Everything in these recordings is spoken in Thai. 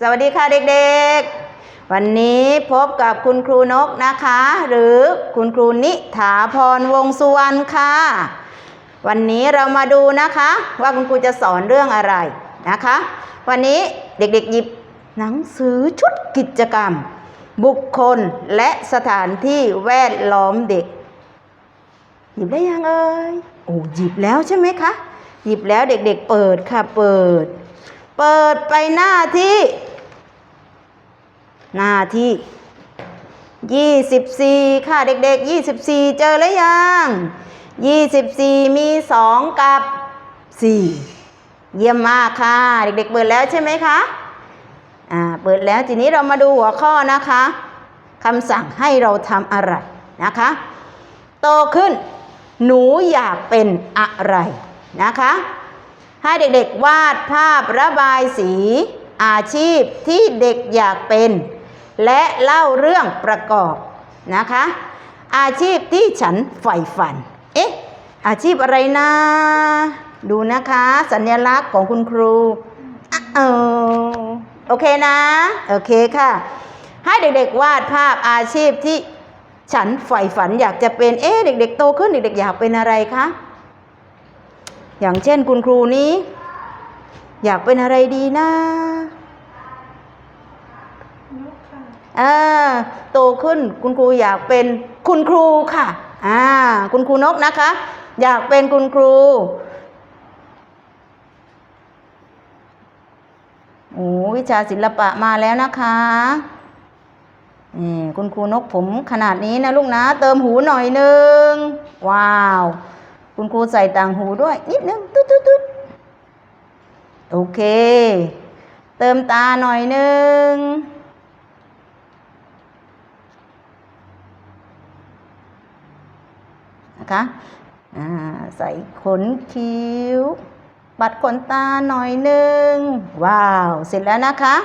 สวัสดีค่ะเด็กๆ วันนี้พบกับคุณครูนกนะคะ หรือคุณครูนิถาพรวงสุวรรณค่ะ วันนี้เรามาดูนะคะ ว่าคุณครูจะสอนเรื่องอะไรนะคะ วันนี้เด็กๆหยิบหนังสือชุดกิจกรรม บุคคลและสถานที่แวดล้อมเด็ก หยิบได้ยังเอ่ยโอ้หยิบแล้วใช่ไหมคะหยิบแล้วเด็กๆเปิดค่ะเปิด เปิดไปหน้าที่ หน้าที่ยี่สิบสี่ค่ะเด็กๆยี่สิบสี่เจอแล้วยังยี่สิบสี่มีสองกับสี่เยี่ยมมากค่ะ เด็กๆเปิดแล้วใช่ไหมคะอ่าเปิดแล้วทีนี้เรามาดูหัวข้อนะคะคำสั่งให้เราทำอะไรนะคะ โตขึ้น หนูอยากเป็นอะไรนะคะ ให้เด็กๆวาดภาพระบายสีอาชีพที่เด็กอยากเป็น และเล่าเรื่องประกอบนะคะ อาชีพที่ฉันใฝ่ฝัน เอ๊ะ อาชีพอะไรนะ ดูนะคะ สัญลักษณ์ของคุณครูเออโอเคนะ โอเคค่ะ ให้เด็กๆวาดภาพอาชีพที่ฉันใฝ่ฝันอยากจะเป็น เอ๊ะ เด็กๆโตขึ้นเด็กๆอยากเป็นอะไรคะ อย่างเช่นคุณครูนี้ อยากเป็นอะไรดีนะเออโตขึ้นคุณครูอยากเป็นคุณครูค่ะอ่าคุณครูนกนะคะ อยากเป็นคุณครู โอ้วิชาศิลปะมาแล้วนะคะนี่คุณครูนกผมขนาดนี้นะลูกนะ เติมหูหน่อยนึง ว้าว คุณครูใส่ต่างหูด้วย นิดนึงตุ๊ดตุ๊ดตุ๊ดโอเค เติมตาหน่อยนึงนะคะใส่ขนคิ้ว ปัดขนตาหน่อยนึง ว้าว เสร็จแล้วนะคะ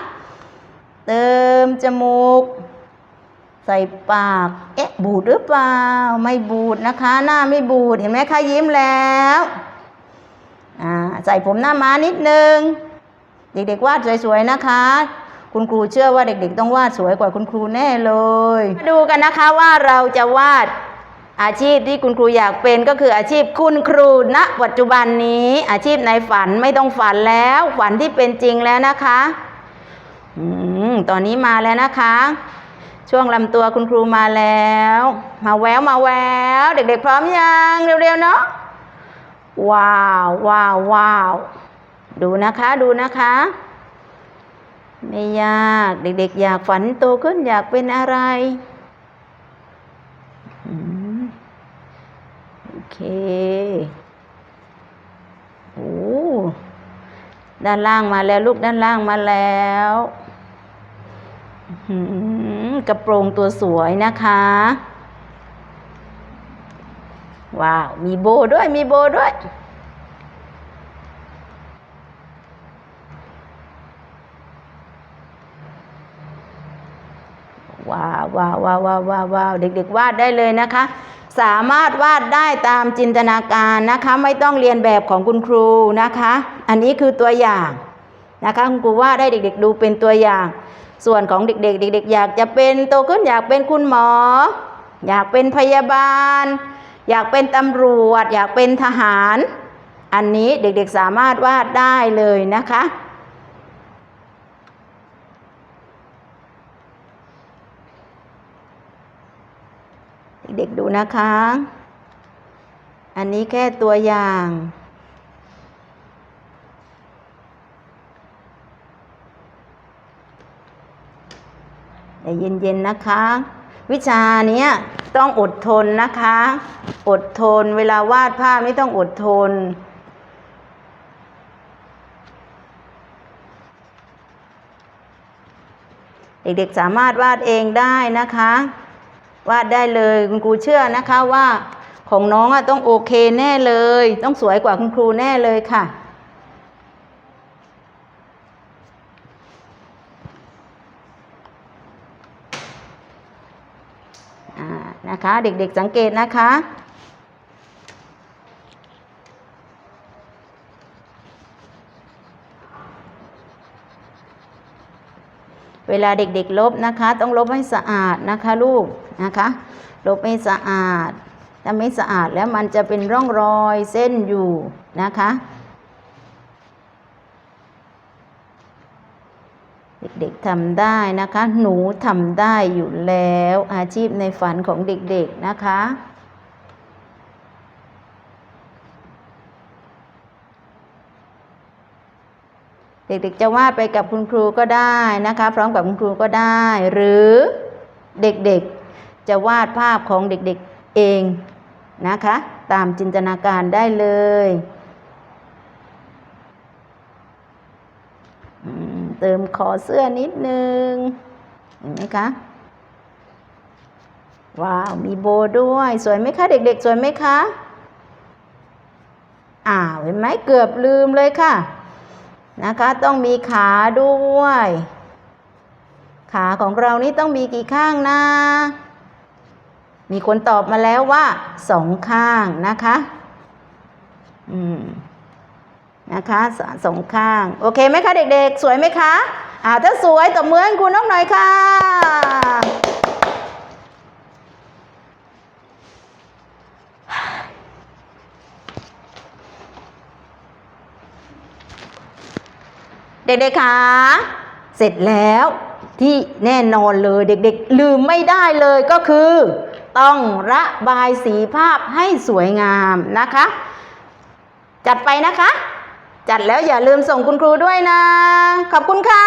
เติมจมูก ใส่ปาก เอ๊ะ บูดหรือเปล่า ไม่บูดนะคะ หน้าไม่บูดเห็นไหมคะยิ้มแล้วอ่าใส่ผมหน้าม้านิดนึง เด็กๆวาดสวยๆนะคะ คุณครูเชื่อว่าเด็ก ๆ ต้องวาดสวยกว่าคุณครูแน่เลย มาดูกันนะคะว่าเราจะวาดอาชีพที่คุณครูอยากเป็นก็คืออาชีพคุณครูณปัจจุบันนี้ อาชีพในฝันไม่ต้องฝันแล้ว ฝันที่เป็นจริงแล้วนะคะ อืมตอนนี้มาแล้วนะคะ ช่วงลำตัวคุณครูมาแล้ว มาแววมาแววเด็กๆพร้อมยังเร็วๆเนาะว้าวว้าวว้าวดูนะคะดูนะคะ ไม่ยากเด็กๆ อยากฝันโตขึ้นอยากเป็นอะไรโอเคโอ้ด้านล่างมาแล้วลูกด้านล่างมาแล้วอื้อหือ กระโปรงตัวสวยนะคะ ว้าว มีโบด้วยมีโบด้วย ว้าวว้าวว้าวว้าวว้าววาวเด็กๆวาดได้เลยนะคะ สามารถวาดได้ตามจินตนาการนะคะ ไม่ต้องเรียนแบบของคุณครูนะคะ อันนี้คือตัวอย่างนะคะ คุณครูวาดให้เด็ก ๆ ดูเป็นตัวอย่าง ส่วนของเด็กๆ เด็ก ๆ อยากจะเป็นโตขึ้นอยากเป็นคุณหมอ อยากเป็นพยาบาล อยากเป็นตำรวจ อยากเป็นทหาร อันนี้เด็กๆสามารถวาดได้เลยนะคะ เด็กๆดูนะคะ อันนี้แค่ตัวอย่าง เย็นๆนะคะ วิชาเนี้ยต้องอดทนนะคะ อดทนเวลาวาดภาพนี่ต้องอดทน เด็กๆสามารถวาดเองได้นะคะ วาดได้เลยคุณครูเชื่อนะคะว่าของน้องอะต้องโอเคแน่เลย ต้องสวยกว่าคุณครูแน่เลยค่ะ นะคะ เด็กๆสังเกตนะคะ เวลาเด็กๆลบนะคะ ต้องลบให้สะอาดนะคะลูกนะคะ ลบให้สะอาดถ้าไม่สะอาดแล้วมันจะเป็นร่องรอยเส้นอยู่นะคะ เด็กๆทำได้นะคะ หนูทำได้อยู่แล้ว อาชีพในฝันของเด็กๆนะคะเด็กๆจะวาดไปกับคุณครูก็ได้นะคะ พร้อมกับคุณครูก็ได้ หรือเด็กๆจะวาดภาพของเด็กๆเองนะคะ ตามจินตนาการได้เลยอืม เติมคอเสื้อนิดนึง เห็นไหมคะ ว้าว มีโบด้วย สวยไหมคะ เด็กๆ สวยไหมคะอ้าวเห็นไหมเกือบลืมเลยค่ะ นะคะ ต้องมีขาด้วย ขาของเรานี่ต้องมีกี่ข้างนะมีคนตอบมาแล้วว่าสองข้างนะคะ อืม นะคะสสองข้าง โอเคไหมคะเด็กๆ สวยไหมคะอ่าถ้าสวยตบมือให้คุณนกหน่อยค่ะ เด็กๆคะเสร็จแล้วที่แน่นอนเลยเด็กๆ ลืมไม่ได้เลยก็คือ ต้องระบายสีภาพให้สวยงามนะคะ จัดไปนะคะ จัดแล้วอย่าลืมส่งคุณครูด้วยนะ ขอบคุณค่ะ